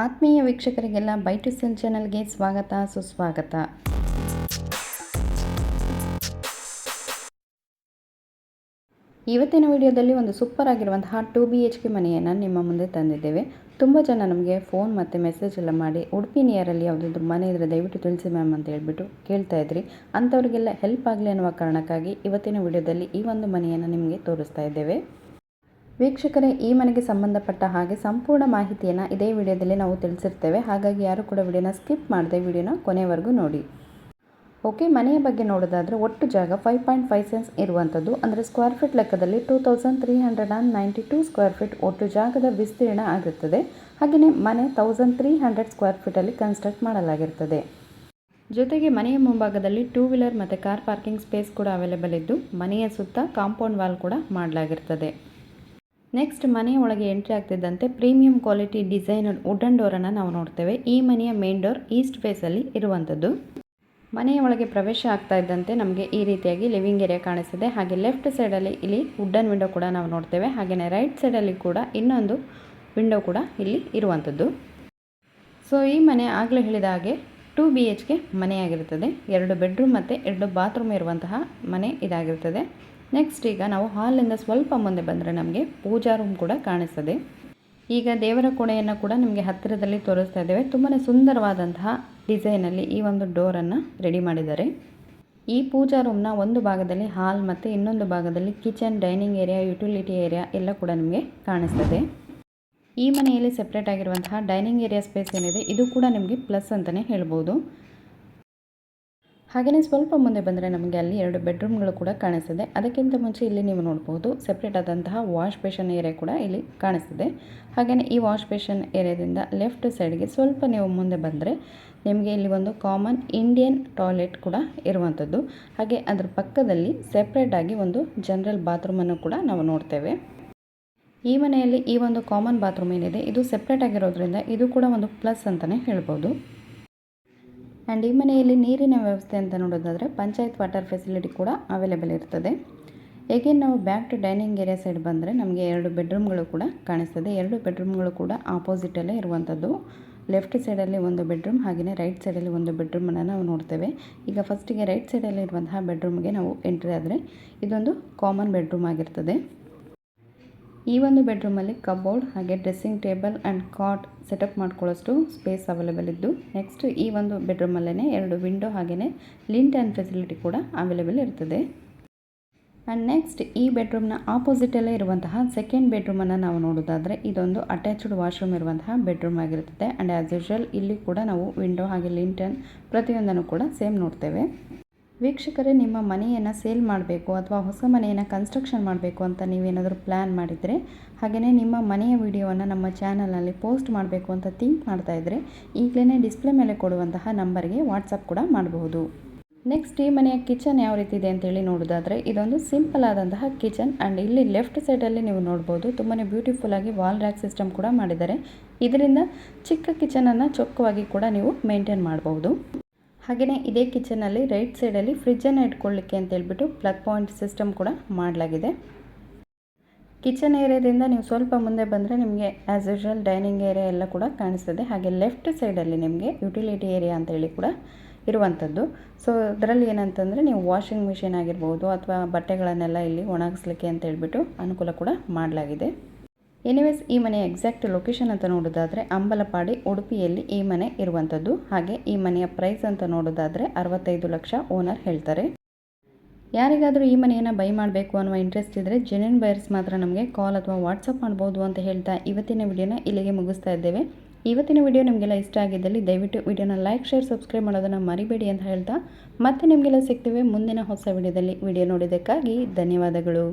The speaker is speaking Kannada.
ಆತ್ಮೀಯ ವೀಕ್ಷಕರಿಗೆಲ್ಲ ಬೈ ಟು ಸೆಲ್ ಚಾನಲ್ಗೆ ಸ್ವಾಗತ, ಸುಸ್ವಾಗತ. ಇವತ್ತಿನ ವಿಡಿಯೋದಲ್ಲಿ ಒಂದು ಸೂಪರ್ ಆಗಿರುವಂತಹ ಟು ಬಿ ಎಚ್ ಕೆ ಮನೆಯನ್ನು ನಿಮ್ಮ ಮುಂದೆ ತಂದಿದ್ದೇವೆ. ತುಂಬ ಜನ ನಮಗೆ ಫೋನ್ ಮತ್ತು ಮೆಸೇಜ್ ಎಲ್ಲ ಮಾಡಿ, ಉಡುಪಿ ನಿಯರಲ್ಲಿ ಯಾವುದಾದ್ರು ಮನೆ ಇದ್ದರೆ ದಯವಿಟ್ಟು ತಿಳಿಸಿ ಮ್ಯಾಮ್ ಅಂತ ಹೇಳ್ಬಿಟ್ಟು ಕೇಳ್ತಾ ಇದ್ರಿ. ಅಂಥವ್ರಿಗೆಲ್ಲ ಹೆಲ್ಪ್ ಆಗಲಿ ಅನ್ನುವ ಕಾರಣಕ್ಕಾಗಿ ಇವತ್ತಿನ ವಿಡಿಯೋದಲ್ಲಿ ಈ ಒಂದು ಮನೆಯನ್ನು ನಿಮಗೆ ತೋರಿಸ್ತಾ ಇದ್ದೇವೆ. ವೀಕ್ಷಕರೇ, ಈ ಮನೆಗೆ ಸಂಬಂಧಪಟ್ಟ ಹಾಗೆ ಸಂಪೂರ್ಣ ಮಾಹಿತಿಯನ್ನು ಇದೇ ವಿಡಿಯೋದಲ್ಲಿ ನಾವು ತಿಳಿಸಿರ್ತೇವೆ. ಹಾಗಾಗಿ ಯಾರು ಕೂಡ ವಿಡಿಯೋನ ಸ್ಕಿಪ್ ಮಾಡದೆ ವಿಡಿಯೋನ ಕೊನೆವರೆಗೂ ನೋಡಿ. ಓಕೆ, ಮನೆಯ ಬಗ್ಗೆ ನೋಡೋದಾದರೆ ಒಟ್ಟು ಜಾಗ ಫೈವ್ ಪಾಯಿಂಟ್ ಫೈವ್ ಸೆನ್ಸ್ ಇರುವಂಥದ್ದು. ಅಂದರೆ ಸ್ಕ್ವೇರ್ ಫೀಟ್ ಲೆಕ್ಕದಲ್ಲಿ two thousand three hundred and ninety two square feet ಒಟ್ಟು ಜಾಗದ ವಿಸ್ತೀರ್ಣ ಆಗಿರ್ತದೆ. ಹಾಗೆಯೇ ಮನೆ ತೌಸಂಡ್ ತ್ರೀ ಹಂಡ್ರೆಡ್ ಸ್ಕ್ವೇರ್ ಫೀಟಲ್ಲಿ ಕನ್ಸ್ಟ್ರಕ್ಟ್ ಮಾಡಲಾಗಿರ್ತದೆ. ಜೊತೆಗೆ ಮನೆಯ ಮುಂಭಾಗದಲ್ಲಿ ಟೂ ವೀಲರ್ ಮತ್ತು ಕಾರ್ ಪಾರ್ಕಿಂಗ್ ಸ್ಪೇಸ್ ಕೂಡ ಅವೈಲೇಬಲ್ ಇದ್ದು, ಮನೆಯ ಸುತ್ತ ಕಾಂಪೌಂಡ್ ವಾಲ್ ಕೂಡ ಮಾಡಲಾಗಿರ್ತದೆ. ನೆಕ್ಸ್ಟ್ ಮನೆಯ ಒಳಗೆ ಎಂಟ್ರಿ ಆಗ್ತಿದ್ದಂತೆ ಪ್ರೀಮಿಯಂ ಕ್ವಾಲಿಟಿ ಡಿಸೈನರ್ ವುಡನ್ ಡೋರನ್ನು ನಾವು ನೋಡ್ತೇವೆ. ಈ ಮನೆಯ ಮೇನ್ ಡೋರ್ ಈಸ್ಟ್ ಫೇಸಲ್ಲಿ ಇರುವಂಥದ್ದು ಮನೆಯ ಒಳಗೆ ಪ್ರವೇಶ ಆಗ್ತಾ ಇದ್ದಂತೆ ನಮಗೆ ಈ ರೀತಿಯಾಗಿ ಲಿವಿಂಗ್ ಏರಿಯಾ ಕಾಣಿಸ್ತದೆ ಹಾಗೆ ಲೆಫ್ಟ್ ಸೈಡಲ್ಲಿ ಇಲ್ಲಿ ವುಡನ್ ವಿಂಡೋ ಕೂಡ ನಾವು ನೋಡ್ತೇವೆ. ಹಾಗೆಯೇ ರೈಟ್ ಸೈಡಲ್ಲಿ ಕೂಡ ಇನ್ನೊಂದು ವಿಂಡೋ ಕೂಡ ಇಲ್ಲಿ ಇರುವಂಥದ್ದು ಸೊ ಈ ಮನೆ ಆಗಲೇ ಹೇಳಿದ ಹಾಗೆ ಟೂ ಬಿ ಎಚ್ ಕೆ ಮನೆಯಾಗಿರುತ್ತದೆ. ಎರಡು ಬೆಡ್ರೂಮ್ ಮತ್ತು ಎರಡು ಬಾತ್ರೂಮ್ ಇರುವಂತಹ ಮನೆ ಇದಾಗಿರ್ತದೆ ನೆಕ್ಸ್ಟ್ ಈಗ ನಾವು ಹಾಲಿಂದ ಸ್ವಲ್ಪ ಮುಂದೆ ಬಂದರೆ ನಮಗೆ ಪೂಜಾ ರೂಮ್ ಕೂಡ ಕಾಣಿಸ್ತದೆ. ಈಗ ದೇವರ ಕೋಣೆಯನ್ನು ಕೂಡ ನಿಮಗೆ ಹತ್ತಿರದಲ್ಲಿ ತೋರಿಸ್ತಾ ಇದ್ದೇವೆ. ತುಂಬಾ ಸುಂದರವಾದಂತಹ ಡಿಸೈನಲ್ಲಿ ಈ ಒಂದು ಡೋರನ್ನು ರೆಡಿ ಮಾಡಿದ್ದಾರೆ. ಈ ಪೂಜಾ ರೂಮ್ನ ಒಂದು ಭಾಗದಲ್ಲಿ ಹಾಲ್ ಮತ್ತು ಇನ್ನೊಂದು ಭಾಗದಲ್ಲಿ kitchen dining area utility area ಎಲ್ಲ ಕೂಡ ನಿಮಗೆ ಕಾಣಿಸ್ತದೆ. ಈ ಮನೆಯಲ್ಲಿ ಸೆಪ್ರೇಟ್ ಆಗಿರುವಂತಹ ಡೈನಿಂಗ್ ಏರಿಯಾ ಸ್ಪೇಸ್ ಏನಿದೆ, ಇದು ಕೂಡ ನಿಮಗೆ ಪ್ಲಸ್ ಅಂತಲೇ ಹೇಳ್ಬೋದು. ಹಾಗೆಯೇ ಸ್ವಲ್ಪ ಮುಂದೆ ಬಂದರೆ ನಮಗೆ ಅಲ್ಲಿ ಎರಡು ಬೆಡ್ರೂಮ್ಗಳು ಕೂಡ ಕಾಣಿಸ್ತದೆ. ಅದಕ್ಕಿಂತ ಮುಂಚೆ ಇಲ್ಲಿ ನೀವು ನೋಡ್ಬೋದು ಸೆಪ್ರೇಟ್ ಆದಂತಹ ವಾಶ್ ಬೇಷನ್ ಏರಿಯಾ ಕೂಡ ಇಲ್ಲಿ ಕಾಣಿಸ್ತಿದೆ. ಹಾಗೆಯೇ ಈ ವಾಶ್ ಬೇಷನ್ ಏರಿಯಾದಿಂದ ಲೆಫ್ಟ್ ಸೈಡ್ಗೆ ಸ್ವಲ್ಪ ನೀವು ಮುಂದೆ ಬಂದರೆ ನಿಮಗೆ ಇಲ್ಲಿ ಒಂದು ಕಾಮನ್ ಇಂಡಿಯನ್ ಟಾಯ್ಲೆಟ್ ಕೂಡ ಇರುವಂಥದ್ದು. ಹಾಗೆ ಅದರ ಪಕ್ಕದಲ್ಲಿ ಸೆಪ್ರೇಟಾಗಿ ಒಂದು ಜನರಲ್ ಬಾತ್ರೂಮನ್ನು ಕೂಡ ನಾವು ನೋಡ್ತೇವೆ. ಈ ಮನೆಯಲ್ಲಿ ಈ ಒಂದು ಕಾಮನ್ ಬಾತ್ರೂಮ್ ಏನಿದೆ, ಇದು ಸೆಪ್ರೇಟ್ ಆಗಿರೋದ್ರಿಂದ ಇದು ಕೂಡ ಒಂದು ಪ್ಲಸ್ ಅಂತಲೇ ಹೇಳ್ಬೋದು. ಆ್ಯಂಡ್ ಈ ಮನೆಯಲ್ಲಿ ನೀರಿನ ವ್ಯವಸ್ಥೆ ಅಂತ ನೋಡೋದಾದರೆ ಪಂಚಾಯತ್ ವಾಟರ್ ಫೆಸಿಲಿಟಿ ಕೂಡ ಅವೈಲೇಬಲ್ ಇರ್ತದೆ. ಹೇಗೇನು ನಾವು back to dining area side ಬಂದರೆ ನಮಗೆ ಎರಡು ಬೆಡ್ರೂಮ್ಗಳು ಕೂಡ ಕಾಣಿಸ್ತದೆ. ಎರಡು ಬೆಡ್ರೂಮ್ಗಳು ಕೂಡ ಆಪೋಸಿಟಲ್ಲೇ ಇರುವಂಥದ್ದು ಲೆಫ್ಟ್ ಸೈಡಲ್ಲಿ ಒಂದು ಬೆಡ್ರೂಮ್ ಹಾಗೆಯೇ ರೈಟ್ ಸೈಡಲ್ಲಿ ಒಂದು ಬೆಡ್ರೂಮನ್ನು ನಾವು ನೋಡ್ತೇವೆ. ಈಗ ಫಸ್ಟಿಗೆ ರೈಟ್ ಸೈಡಲ್ಲಿ ಇರುವಂತಹ ಬೆಡ್ರೂಮ್ಗೆ ನಾವು ಎಂಟ್ರಿ ಆದರೆ ಇದೊಂದು ಕಾಮನ್ ಬೆಡ್ರೂಮ್ ಆಗಿರ್ತದೆ. ಈ ಒಂದು ಬೆಡ್ರೂಮಲ್ಲಿ ಕಬೋರ್ಡ್ ಹಾಗೆ dressing table and cot setup ಮಾಡ್ಕೊಳ್ಳೋಷ್ಟು space available ಇದ್ದು ನೆಕ್ಸ್ಟ್ ಈ ಒಂದು ಬೆಡ್ರೂಮಲ್ಲೇ ಎರಡು ವಿಂಡೋ ಹಾಗೆಯೇ ಲಿಂಟ್ ಆ್ಯಂಡ್ ಫೆಸಿಲಿಟಿ ಕೂಡ ಅವೈಲೇಬಲ್ ಇರ್ತದೆ. ಆ್ಯಂಡ್ ನೆಕ್ಸ್ಟ್ ಈ ಬೆಡ್ರೂಮ್ನ ಆಪೋಸಿಟಲ್ಲೇ ಇರುವಂತಹ ಸೆಕೆಂಡ್ ಬೆಡ್ರೂಮನ್ನು ನಾವು ನೋಡೋದಾದರೆ ಇದೊಂದು ಅಟ್ಯಾಚ್ಡ್ ವಾಶ್ರೂಮ್ ಇರುವಂತಹ ಬೆಡ್ರೂಮ್ ಆಗಿರುತ್ತದೆ. ಆ್ಯಂಡ್ ಆ್ಯಸ್ ಯೂಶ್ವಲ್ ಇಲ್ಲಿ ಕೂಡ ನಾವು ವಿಂಡೋ ಹಾಗೆ ಲಿಂಟನ್ ಪ್ರತಿಯೊಂದನ್ನು ಕೂಡ ಸೇಮ್ ನೋಡ್ತೇವೆ. ವೀಕ್ಷಕರೇ, ನಿಮ್ಮ ಮನೆಯನ್ನು ಸೇಲ್ ಮಾಡಬೇಕು ಅಥವಾ ಹೊಸ ಮನೆಯನ್ನು ಕನ್ಸ್ಟ್ರಕ್ಷನ್ ಮಾಡಬೇಕು ಅಂತ ನೀವೇನಾದರೂ ಪ್ಲ್ಯಾನ್ ಮಾಡಿದರೆ ಹಾಗೆಯೇ ನಿಮ್ಮ ಮನೆಯ ವಿಡಿಯೋವನ್ನು ನಮ್ಮ ಚಾನಲಲ್ಲಿ ಪೋಸ್ಟ್ ಮಾಡಬೇಕು ಅಂತ ಥಿಂಕ್ ಮಾಡ್ತಾ ಇದ್ದರೆ ಈಗಲೇ ಡಿಸ್ಪ್ಲೇ ಮೇಲೆ ಕೊಡುವಂತಹ ನಂಬರ್ಗೆ ವಾಟ್ಸಪ್ ಕೂಡ ಮಾಡಬಹುದು. ನೆಕ್ಸ್ಟ್ ಈ ಮನೆಯ ಕಿಚನ್ ಯಾವ ರೀತಿ ಇದೆ ಅಂತೇಳಿ ನೋಡೋದಾದರೆ, ಇದೊಂದು ಸಿಂಪಲ್ ಆದಂತಹ ಕಿಚನ್ ಆ್ಯಂಡ್ ಇಲ್ಲಿ ಲೆಫ್ಟ್ ಸೈಡಲ್ಲಿ ನೀವು ನೋಡ್ಬೋದು ತುಂಬಾ ಬ್ಯೂಟಿಫುಲ್ಲಾಗಿ ವಾಲ್ ರ್ಯಾಕ್ ಸಿಸ್ಟಮ್ ಕೂಡ ಮಾಡಿದ್ದಾರೆ. ಇದರಿಂದ ಚಿಕ್ಕ ಕಿಚನನ್ನು ಚೊಕ್ಕವಾಗಿ ಕೂಡ ನೀವು ಮೇಂಟೈನ್ ಮಾಡಬಹುದು ಹಾಗೆಯೇ ಇದೇ ಕಿಚನಲ್ಲಿ ರೈಟ್ ಸೈಡಲ್ಲಿ ಫ್ರಿಜ್ಜನ್ನು ಇಟ್ಕೊಳ್ಳಿಕ್ಕೆ ಅಂತ ಹೇಳ್ಬಿಟ್ಟು ಪ್ಲಗ್ ಪಾಯಿಂಟ್ ಸಿಸ್ಟಮ್ ಕೂಡ ಮಾಡಲಾಗಿದೆ. ಕಿಚನ್ ಏರಿಯಾದಿಂದ ನೀವು ಸ್ವಲ್ಪ ಮುಂದೆ ಬಂದರೆ ನಿಮಗೆ ಆ್ಯಸ್ ಯೂಶ್ವಲ್ ಡೈನಿಂಗ್ ಏರಿಯಾ ಎಲ್ಲ ಕೂಡ ಕಾಣಿಸ್ತದೆ. ಹಾಗೆ ಲೆಫ್ಟ್ ಸೈಡಲ್ಲಿ ನಿಮಗೆ ಯುಟಿಲಿಟಿ ಏರಿಯಾ ಅಂತೇಳಿ ಕೂಡ ಇರುವಂಥದ್ದು. ಸೊ ಅದರಲ್ಲಿ ಏನಂತಂದರೆ ನೀವು ವಾಷಿಂಗ್ ಮಿಷಿನ್ ಆಗಿರ್ಬೋದು ಅಥವಾ ಬಟ್ಟೆಗಳನ್ನೆಲ್ಲ ಇಲ್ಲಿ ಒಣಗಿಸ್ಲಿಕ್ಕೆ ಅಂತ ಹೇಳ್ಬಿಟ್ಟು ಅನುಕೂಲ ಕೂಡ ಮಾಡಲಾಗಿದೆ. ಎನಿವೇಸ್, ಈ ಮನೆಯ ಎಕ್ಸಾಕ್ಟ್ ಲೊಕೇಶನ್ ಅಂತ ನೋಡೋದಾದರೆ ಅಂಬಲಪಾಡಿ, ಉಡುಪಿಯಲ್ಲಿ ಈ ಮನೆ ಇರುವಂಥದ್ದು. ಹಾಗೆ ಈ ಮನೆಯ ಪ್ರೈಸ್ ಅಂತ ನೋಡೋದಾದರೆ ಅರವತ್ತೈದು ಲಕ್ಷ ಓನರ್ ಹೇಳ್ತಾರೆ. ಯಾರಿಗಾದರೂ ಈ ಮನೆಯನ್ನು ಬೈ ಮಾಡಬೇಕು ಅನ್ನುವ ಇಂಟ್ರೆಸ್ಟ್ ಇದ್ದರೆ ಜೆನ್ಯೂನ್ ಬೈರ್ಸ್ ಮಾತ್ರ ನಮಗೆ ಕಾಲ್ ಅಥವಾ ವಾಟ್ಸಪ್ ಮಾಡ್ಬೋದು ಅಂತ ಹೇಳ್ತಾ ಇವತ್ತಿನ ವಿಡಿಯೋನ ಇಲ್ಲಿಗೆ ಮುಗಿಸ್ತಾ ಇದ್ದೇವೆ. ಇವತ್ತಿನ ವಿಡಿಯೋ ನಿಮಗೆಲ್ಲ ಇಷ್ಟ ಆಗಿದ್ದಲ್ಲಿ ದಯವಿಟ್ಟು ವಿಡಿಯೋನ ಲೈಕ್ ಶೇರ್ ಸಬ್ಸ್ಕ್ರೈಬ್ ಮಾಡೋದನ್ನು ಮರಿಬೇಡಿ ಅಂತ ಹೇಳ್ತಾ ಮತ್ತೆ ನಿಮಗೆಲ್ಲ ಸಿಗ್ತೇವೆ ಮುಂದಿನ ಹೊಸ ವಿಡಿಯೋದಲ್ಲಿ. ವಿಡಿಯೋ ನೋಡಿದ್ದಕ್ಕಾಗಿ ಧನ್ಯವಾದಗಳು.